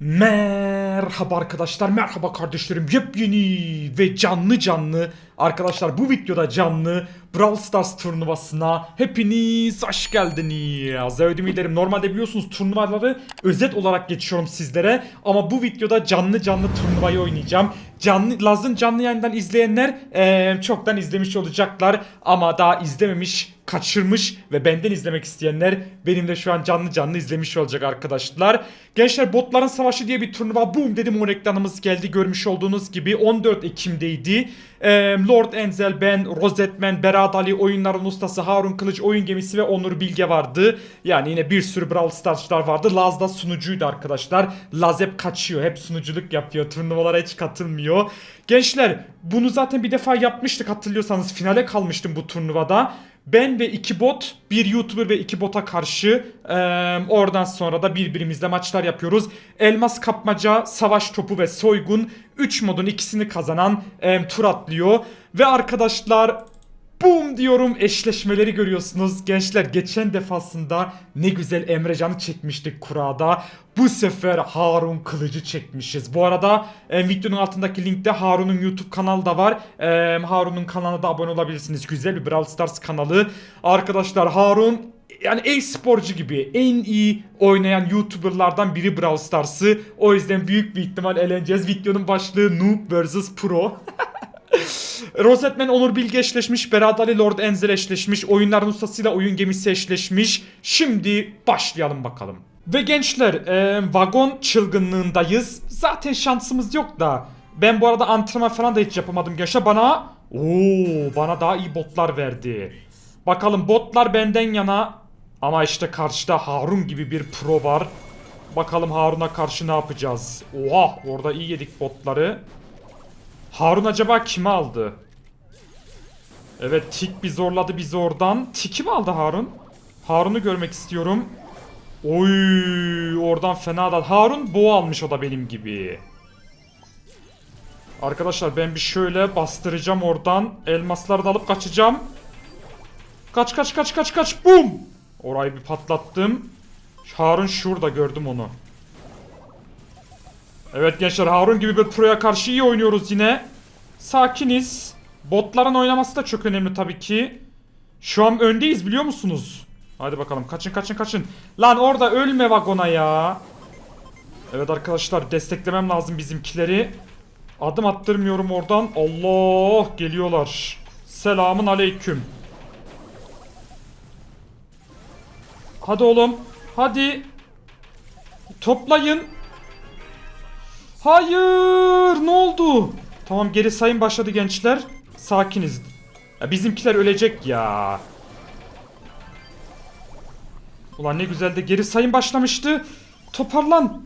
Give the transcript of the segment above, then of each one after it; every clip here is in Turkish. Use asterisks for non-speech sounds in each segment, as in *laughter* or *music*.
Merhaba arkadaşlar, merhaba kardeşlerim. Yepyeni ve canlı canlı arkadaşlar bu videoda canlı Brawl Stars turnuvasına hepiniz hoş geldiniz. Övdüm ederim. Normalde biliyorsunuz turnuvaları özet olarak geçiyorum sizlere ama bu videoda canlı canlı turnuvayı oynayacağım. Canlı Laz'ın canlı yayından izleyenler eee, çoktan izlemiş olacaklar ama daha izlememiş kaçırmış ve benden izlemek isteyenler benim de şu an canlı canlı izlemiş olacak arkadaşlar. Gençler Botların Savaşı diye bir turnuva boom dedim o reklamımız geldi görmüş olduğunuz gibi 14 Ekim'deydi. Ee, Lord Enzel, ben, Rosetman, Berat Ali, oyunların ustası Harun Kılıç, oyun gemisi ve Onur Bilge vardı. Yani yine bir sürü Brawl Stars'lar vardı. Laz da sunucuydu arkadaşlar. Laz hep kaçıyor, hep sunuculuk yapıyor, turnuvalara hiç katılmıyor. Gençler bunu zaten bir defa yapmıştık hatırlıyorsanız finale kalmıştım bu turnuvada. Ben ve iki bot, bir YouTuber ve iki bota karşı eee, oradan sonra da birbirimizle maçlar yapıyoruz. Elmas kapmaca, savaş topu ve soygun 3 modun ikisini kazanan eee, tur atlıyor. Ve arkadaşlar Boom diyorum eşleşmeleri görüyorsunuz. Gençler geçen defasında ne güzel Emrecan'ı çekmiştik kurada. Bu sefer Harun Kılıcı çekmişiz. Bu arada e, videonun altındaki linkte Harun'un YouTube kanalı da var. E, Harun'un kanalına da abone olabilirsiniz. Güzel bir Brawl Stars kanalı. Arkadaşlar Harun yani e-sporcu gibi en iyi oynayan YouTuber'lardan biri Brawl Stars'ı. O yüzden büyük bir ihtimal eleneceğiz. Videonun başlığı Noob vs Pro. *laughs* Rosetman Onur Bilge eşleşmiş, Berat Ali Lord Enzel oyunların ustasıyla oyun gemisi eşleşmiş. Şimdi başlayalım bakalım. Ve gençler e, vagon çılgınlığındayız. Zaten şansımız yok da. Ben bu arada antrenman falan da hiç yapamadım gençler. Bana ooo bana daha iyi botlar verdi. Bakalım botlar benden yana. Ama işte karşıda Harun gibi bir pro var. Bakalım Harun'a karşı ne yapacağız? Oha orada iyi yedik botları. Harun acaba kimi aldı? Evet Tik bir zorladı bizi oradan. Tik'i mi aldı Harun? Harun'u görmek istiyorum. Oy oradan fena da. Harun boğa almış o da benim gibi. Arkadaşlar ben bir şöyle bastıracağım oradan. Elmasları da alıp kaçacağım. Kaç kaç kaç kaç kaç. Bum. Orayı bir patlattım. Harun şurada gördüm onu. Evet gençler Harun gibi bir proya karşı iyi oynuyoruz yine. Sakiniz. Botların oynaması da çok önemli tabii ki. Şu an öndeyiz biliyor musunuz? Hadi bakalım kaçın kaçın kaçın. Lan orada ölme vagona ya. Evet arkadaşlar desteklemem lazım bizimkileri. Adım attırmıyorum oradan. Allah geliyorlar. Selamun aleyküm. Hadi oğlum. Hadi. Toplayın. Hayır, ne oldu? Tamam geri sayım başladı gençler. Sakiniz. Ya bizimkiler ölecek ya. Ulan ne güzel de geri sayım başlamıştı. Toparlan.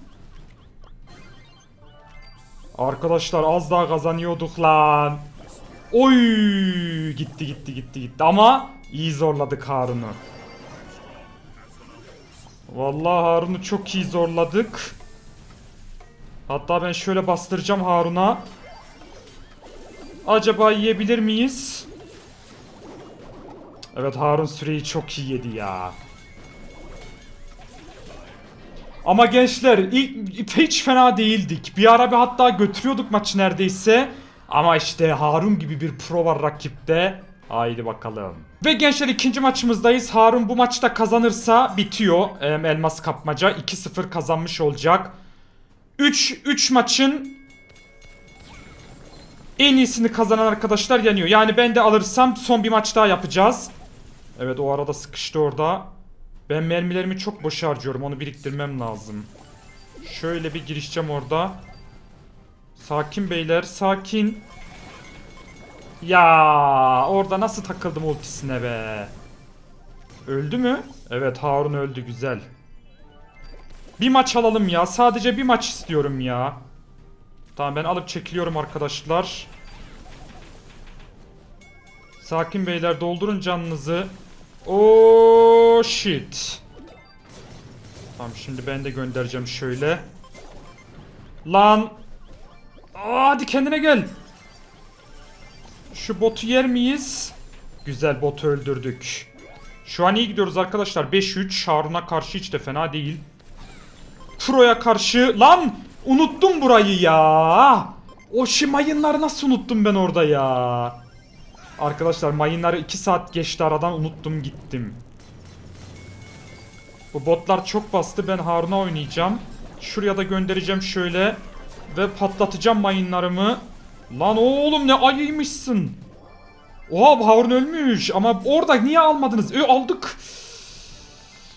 Arkadaşlar az daha kazanıyorduk lan. Oy gitti gitti gitti gitti ama iyi zorladık Harun'u. Vallahi Harun'u çok iyi zorladık. Hatta ben şöyle bastıracağım Harun'a. Acaba yiyebilir miyiz? Evet Harun süreyi çok iyi yedi ya. Ama gençler ilk hiç fena değildik. Bir ara bir hatta götürüyorduk maçı neredeyse. Ama işte Harun gibi bir pro var rakipte. Haydi bakalım. Ve gençler ikinci maçımızdayız. Harun bu maçta kazanırsa bitiyor. Elmas kapmaca 2-0 kazanmış olacak. 3 3 maçın en iyisini kazanan arkadaşlar yanıyor. Yani ben de alırsam son bir maç daha yapacağız. Evet o arada sıkıştı orada. Ben mermilerimi çok boş harcıyorum. Onu biriktirmem lazım. Şöyle bir girişeceğim orada. Sakin beyler sakin. Ya orada nasıl takıldım ultisine be. Öldü mü? Evet Harun öldü güzel. Bir maç alalım ya. Sadece bir maç istiyorum ya. Tamam ben alıp çekiliyorum arkadaşlar. Sakin beyler doldurun canınızı. Oh shit. Tamam şimdi ben de göndereceğim şöyle. Lan. Aa, hadi kendine gel. Şu botu yer miyiz? Güzel botu öldürdük. Şu an iyi gidiyoruz arkadaşlar. 5-3 Harun'a karşı hiç de fena değil. Pro'ya karşı. Lan unuttum burayı ya. O şi mayınları nasıl unuttum ben orada ya. Arkadaşlar mayınları 2 saat geçti aradan unuttum gittim. Bu botlar çok bastı ben Harun'a oynayacağım. Şuraya da göndereceğim şöyle. Ve patlatacağım mayınlarımı. Lan oğlum ne ayıymışsın. Oha Harun ölmüş ama orada niye almadınız? Ö aldık.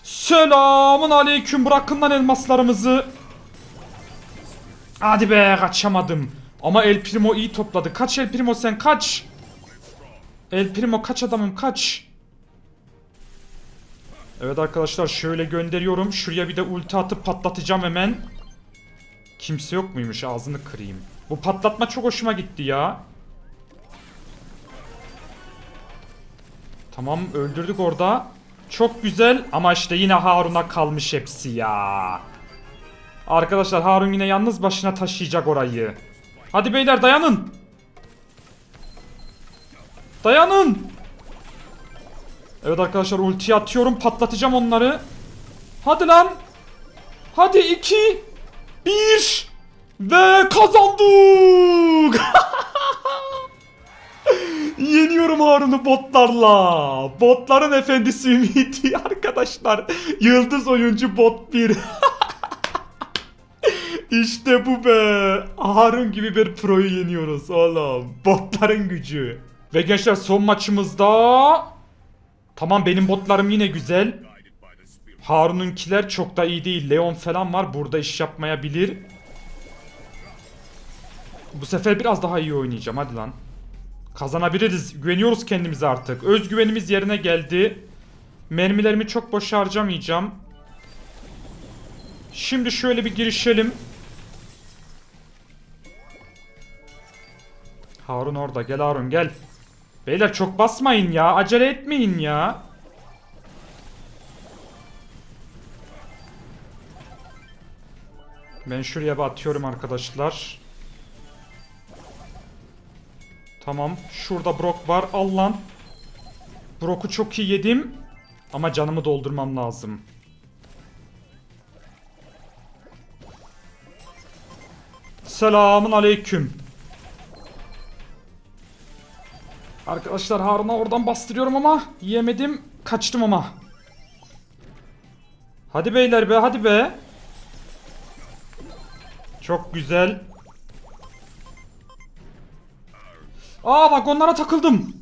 Selamun aleyküm bırakın lan elmaslarımızı. Hadi be kaçamadım. Ama El Primo iyi topladı. Kaç El Primo sen kaç. El Primo kaç adamım kaç. Evet arkadaşlar şöyle gönderiyorum. Şuraya bir de ulti atıp patlatacağım hemen. Kimse yok muymuş ağzını kırayım. Bu patlatma çok hoşuma gitti ya. Tamam öldürdük orada. Çok güzel ama işte yine Harun'a kalmış hepsi ya. Arkadaşlar Harun yine yalnız başına taşıyacak orayı. Hadi beyler dayanın. Dayanın. Evet arkadaşlar ulti atıyorum patlatacağım onları. Hadi lan. Hadi 2 1 ve kazandık. *laughs* Yeniyorum Harun'u botlarla. Botların efendisi Ümidi *laughs* arkadaşlar. Yıldız oyuncu bot 1. *laughs* işte bu be. Harun gibi bir proyu yeniyoruz oğlum. Botların gücü. Ve gençler son maçımızda... Tamam benim botlarım yine güzel. Harun'unkiler çok da iyi değil. Leon falan var. Burada iş yapmayabilir. Bu sefer biraz daha iyi oynayacağım. Hadi lan. Kazanabiliriz. Güveniyoruz kendimize artık. Özgüvenimiz yerine geldi. Mermilerimi çok boş harcamayacağım. Şimdi şöyle bir girişelim. Harun orada. Gel Harun gel. Beyler çok basmayın ya. Acele etmeyin ya. Ben şuraya bir atıyorum arkadaşlar. Tamam. Şurada Brock var. Al lan. Brock'u çok iyi yedim. Ama canımı doldurmam lazım. Selamun aleyküm. Arkadaşlar Harun'a oradan bastırıyorum ama yiyemedim. Kaçtım ama. Hadi beyler be hadi be. Çok güzel. Aa bak onlara takıldım.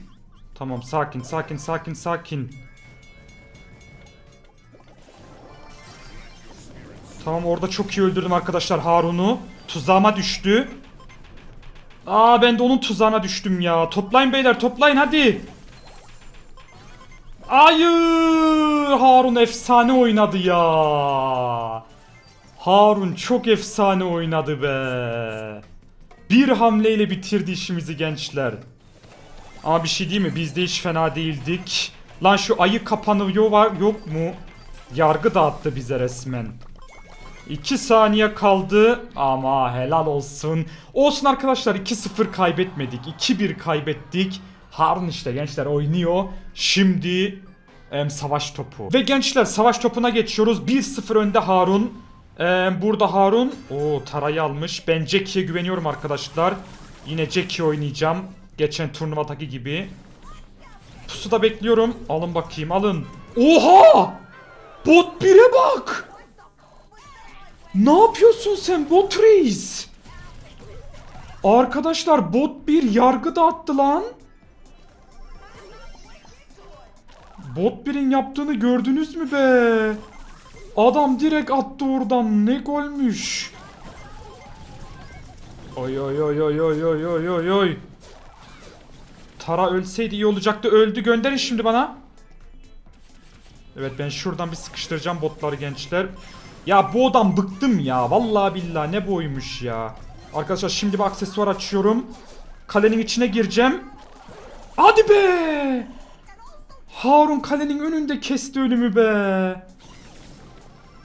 Tamam sakin sakin sakin sakin. Tamam orada çok iyi öldürdüm arkadaşlar Harun'u. Tuzağıma düştü. Aa ben de onun tuzağına düştüm ya. Toplayın beyler toplayın hadi. Hayır Harun efsane oynadı ya. Harun çok efsane oynadı be. Bir hamleyle bitirdi işimizi gençler. Ama bir şey değil mi? Biz de hiç fena değildik. Lan şu ayı kapanıyor var yok mu? Yargı dağıttı bize resmen. 2 saniye kaldı ama helal olsun. Olsun arkadaşlar 2-0 kaybetmedik. 2-1 kaybettik. Harun işte gençler oynuyor. Şimdi em, savaş topu. Ve gençler savaş topuna geçiyoruz. 1-0 önde Harun. Em, burada Harun. o tarayı almış. Ben Jackie'ye güveniyorum arkadaşlar. Yine Jackie oynayacağım. Geçen turnuvadaki gibi. Pusuda bekliyorum. Alın bakayım alın. Oha! Bot 1'e bak! Ne yapıyorsun sen bot reis? Arkadaşlar bot bir yargı dağıttı lan. Bot 1'in yaptığını gördünüz mü be? Adam direkt attı oradan ne golmüş. Oy oy oy oy oy oy oy oy oy. Tara ölseydi iyi olacaktı. Öldü gönderin şimdi bana. Evet ben şuradan bir sıkıştıracağım botları gençler. Ya bu adam bıktım ya. Vallahi billahi ne boymuş ya. Arkadaşlar şimdi bir aksesuar açıyorum. Kalenin içine gireceğim. Hadi be! Harun kalenin önünde kesti ölümü be.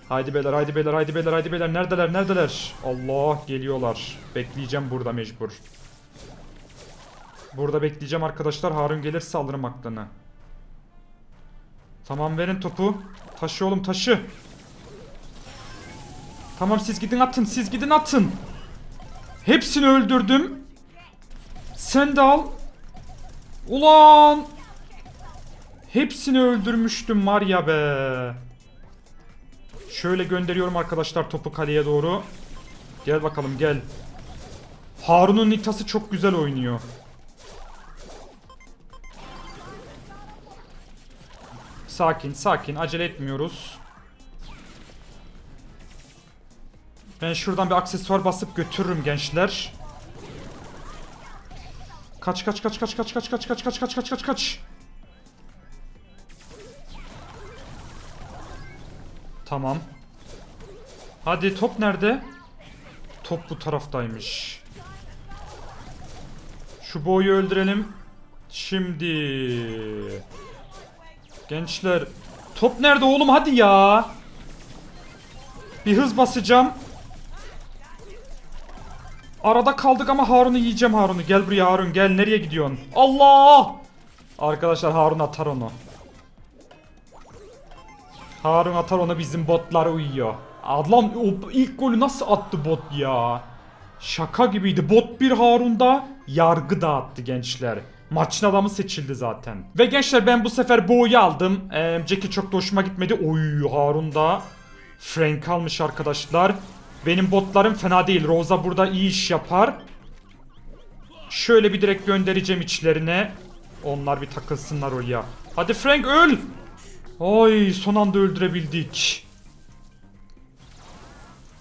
Haydi beyler, haydi beyler, haydi beyler, haydi beyler. Neredeler, neredeler? Allah geliyorlar. Bekleyeceğim burada mecbur. Burada bekleyeceğim arkadaşlar. Harun gelirse alırım aklını. Tamam verin topu. Taşı oğlum taşı. Tamam siz gidin atın siz gidin atın. Hepsini öldürdüm. Sen de al. Ulan. Hepsini öldürmüştüm var ya be. Şöyle gönderiyorum arkadaşlar topu kaleye doğru. Gel bakalım gel. Harun'un Nitası çok güzel oynuyor. Sakin sakin acele etmiyoruz. Ben şuradan bir aksesuar basıp götürürüm gençler. Kaç kaç kaç kaç kaç kaç kaç kaç kaç kaç kaç kaç kaç. Tamam. Hadi top nerede? Top bu taraftaymış. Şu boyu öldürelim. Şimdi. Gençler. Top nerede oğlum hadi ya. Bir hız basacağım. Arada kaldık ama Harun'u yiyeceğim Harun'u. Gel buraya Harun gel nereye gidiyorsun? Allah! Arkadaşlar Harun atar onu. Harun atar onu bizim botlar uyuyor. Adlan o ilk golü nasıl attı bot ya? Şaka gibiydi. Bot bir Harun'da yargı dağıttı gençler. Maçın adamı seçildi zaten. Ve gençler ben bu sefer Bo'yu aldım. Ee, Jackie çok da hoşuma gitmedi. Oy Harun da Frank almış arkadaşlar. Benim botlarım fena değil. Rosa burada iyi iş yapar. Şöyle bir direkt göndereceğim içlerine. Onlar bir takılsınlar oraya. Hadi Frank öl. Oy son anda öldürebildik.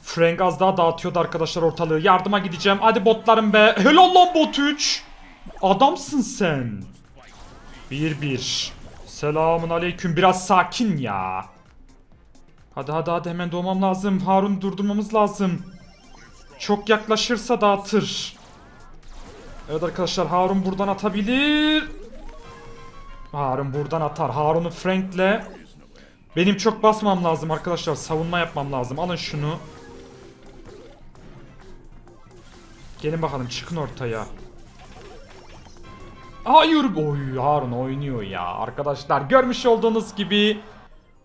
Frank az daha dağıtıyordu arkadaşlar ortalığı. Yardıma gideceğim. Hadi botlarım be. Helal lan bot 3. Adamsın sen. 1-1. Selamun aleyküm. Biraz sakin ya. Hadi hadi hadi hemen doğmam lazım. Harun durdurmamız lazım. Çok yaklaşırsa dağıtır. Evet arkadaşlar Harun buradan atabilir. Harun buradan atar. Harun'u Frank'le benim çok basmam lazım arkadaşlar. Savunma yapmam lazım. Alın şunu. Gelin bakalım çıkın ortaya. Hayır. Oy Harun oynuyor ya. Arkadaşlar görmüş olduğunuz gibi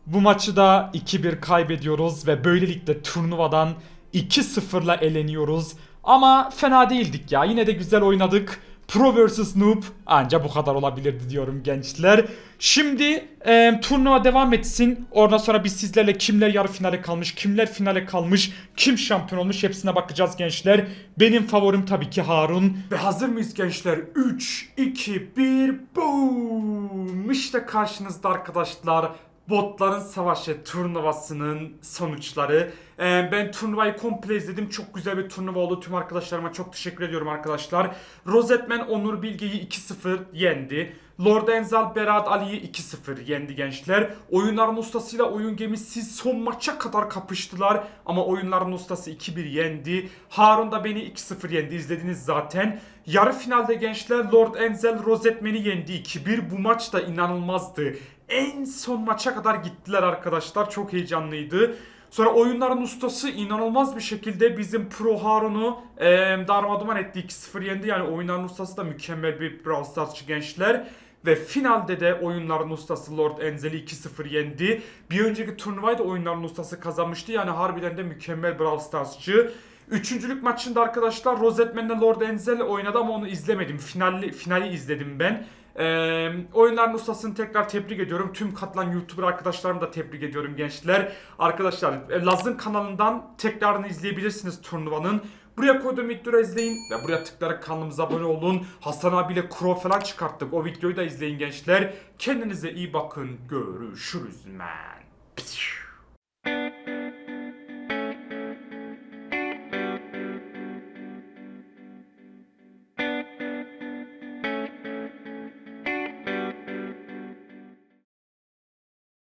bu maçı da 2-1 kaybediyoruz ve böylelikle turnuvadan 2-0'la eleniyoruz. Ama fena değildik ya. Yine de güzel oynadık. Pro vs Noob anca bu kadar olabilirdi diyorum gençler. Şimdi e, turnuva devam etsin. Oradan sonra biz sizlerle kimler yarı finale kalmış, kimler finale kalmış, kim şampiyon olmuş hepsine bakacağız gençler. Benim favorim tabii ki Harun. Ve hazır mıyız gençler? 3, 2, 1, boom! İşte karşınızda arkadaşlar. Botların Savaşı turnuvasının sonuçları. Ee, ben turnuvayı komple izledim. Çok güzel bir turnuva oldu. Tüm arkadaşlarıma çok teşekkür ediyorum arkadaşlar. Rozetmen Onur Bilge'yi 2-0 yendi. Lord Enzal Berat Ali'yi 2-0 yendi gençler. Oyunların ustasıyla oyun gemisi son maça kadar kapıştılar. Ama oyunların ustası 2-1 yendi. Harun da beni 2-0 yendi. İzlediniz zaten. Yarı finalde gençler Lord Enzel Rozetmen'i yendi 2-1. Bu maç da inanılmazdı. En son maça kadar gittiler arkadaşlar. Çok heyecanlıydı. Sonra oyunların ustası inanılmaz bir şekilde bizim Pro Harun'u e, darmaduman etti. 2-0 yendi. Yani oyunların ustası da mükemmel bir Brawl Stars'çı gençler. Ve finalde de oyunların ustası Lord Enzel'i 2-0 yendi. Bir önceki turnuvayı da oyunların ustası kazanmıştı. Yani harbiden de mükemmel Brawl Stars'çı. Üçüncülük maçında arkadaşlar Rosetman'le Lord Enzel oynadı ama onu izlemedim. Finali, finali izledim ben. Ee, oyunların ustasını tekrar tebrik ediyorum. Tüm katılan YouTuber arkadaşlarımı da tebrik ediyorum gençler. Arkadaşlar e, Laz'ın kanalından tekrarını izleyebilirsiniz turnuvanın. Buraya koyduğum videoyu izleyin ve buraya tıklayarak kanalımıza abone olun. Hasan abiyle Crow falan çıkarttık. O videoyu da izleyin gençler. Kendinize iyi bakın. Görüşürüz man.